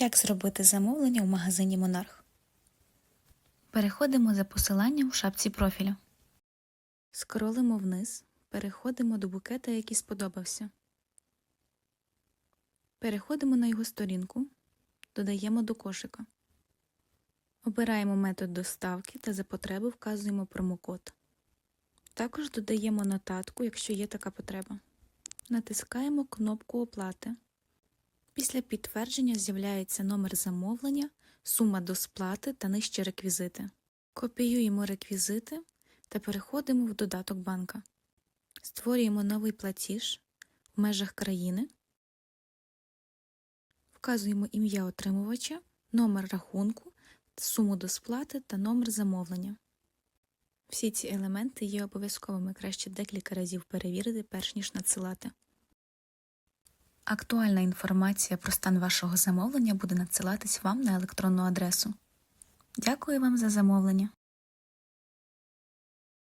Як зробити замовлення у магазині Монарх? Переходимо за посиланням в шапці профілю. Скролимо вниз, переходимо до букета, який сподобався. Переходимо на його сторінку, додаємо до кошика. Обираємо метод доставки та за потреби вказуємо промокод. Також додаємо нотатку, якщо є така потреба. Натискаємо кнопку оплати. Після підтвердження з'являється номер замовлення, сума до сплати та нижчі реквізити. Копіюємо реквізити та переходимо в додаток банка. Створюємо новий платіж в межах країни. Вказуємо ім'я отримувача, номер рахунку, суму до сплати та номер замовлення. Всі ці елементи є обов'язковими краще декілька разів перевірити, перш ніж надсилати. Актуальна інформація про стан вашого замовлення буде надсилатись вам на електронну адресу. Дякую вам за замовлення.